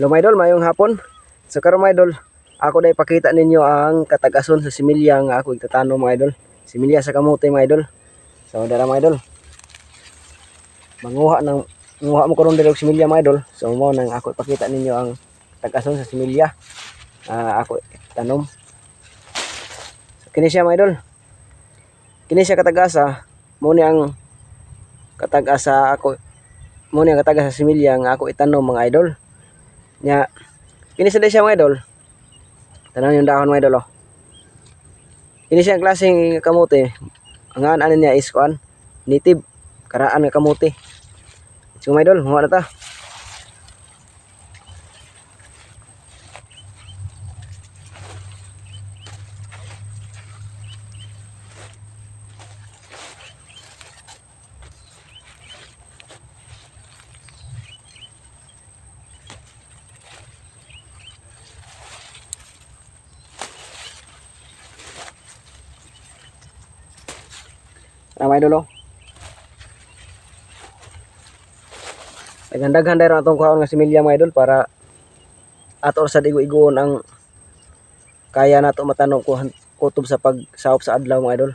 Hello idol, mayong hapon. So karon mga idol, ako dai pakita ninyo ang katagason sa similya nga ako igtatano mga idol. Similya sa kamote mga idol. So dara mga idol. Manguha ng manguha mo karon diri og similya mga idol. So mo nang ako ipakita ninyo ang katagason sa similya. Ah, ako tanom. So kini siya mga idol. Kini siya katagasa mo ni ang katagasa ako mo ni ang katagasa sa similya nga ako itanom mga idol. Nya, kini sa siya idol. Tanan yung dahon mga idol oh. Kini siya ang klaseng kamote. Ang ano niya is kuan, native karaan nga kamote. So idol, mga na ta. Mga idol oh. Nagandaghan dahil atong kuhaon nga similya mga idol para ator sa digo-igoon ang kaya nato matanong kuhan kutob sa pagsahop sa adlaw mga idol.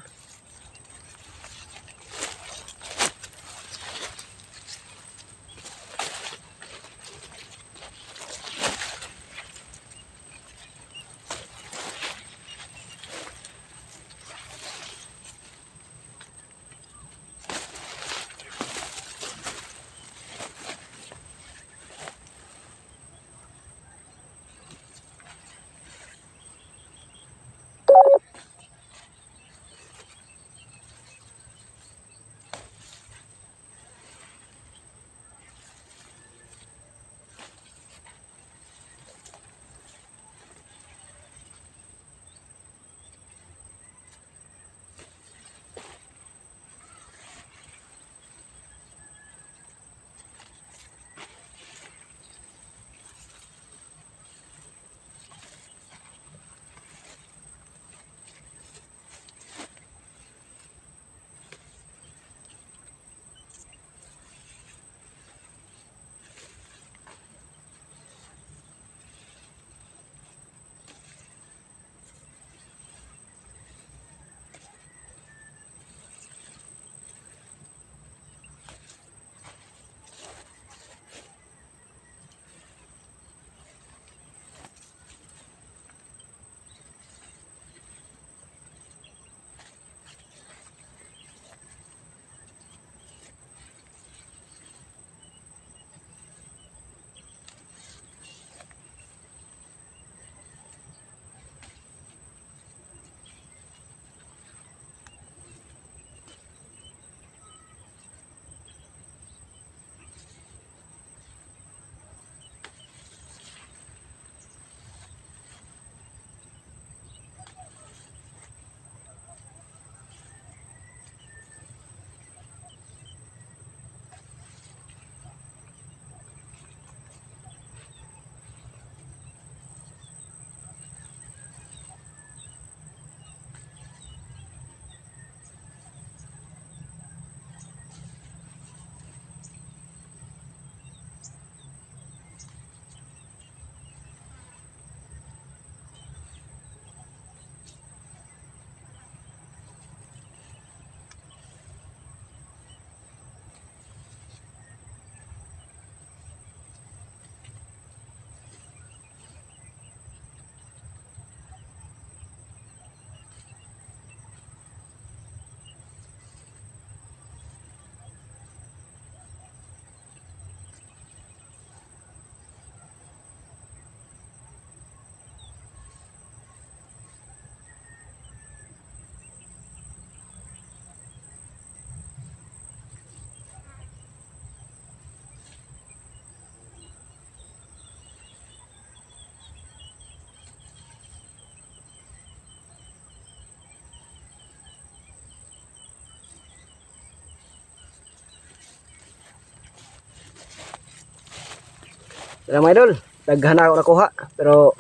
Tara mga idol, daghan ako nakuha pero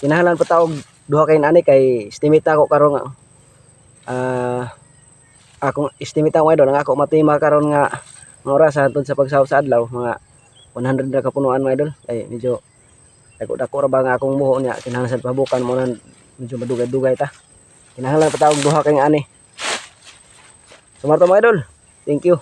kinahanglan pa taog duha kay nani kay estimate ako karon nga ah akong estimate ako idol ang ako matima karon nga mga oras hantod sa pagsahop sa adlaw mga 100 na kapunuan mga idol ay medyo dako-dako ra ba nga akong muho niya kinahanglan sa pabukan mo na medyo madugay-dugay ta kinahanglan pa taog duha kay ani Sumarto mga idol. Thank you.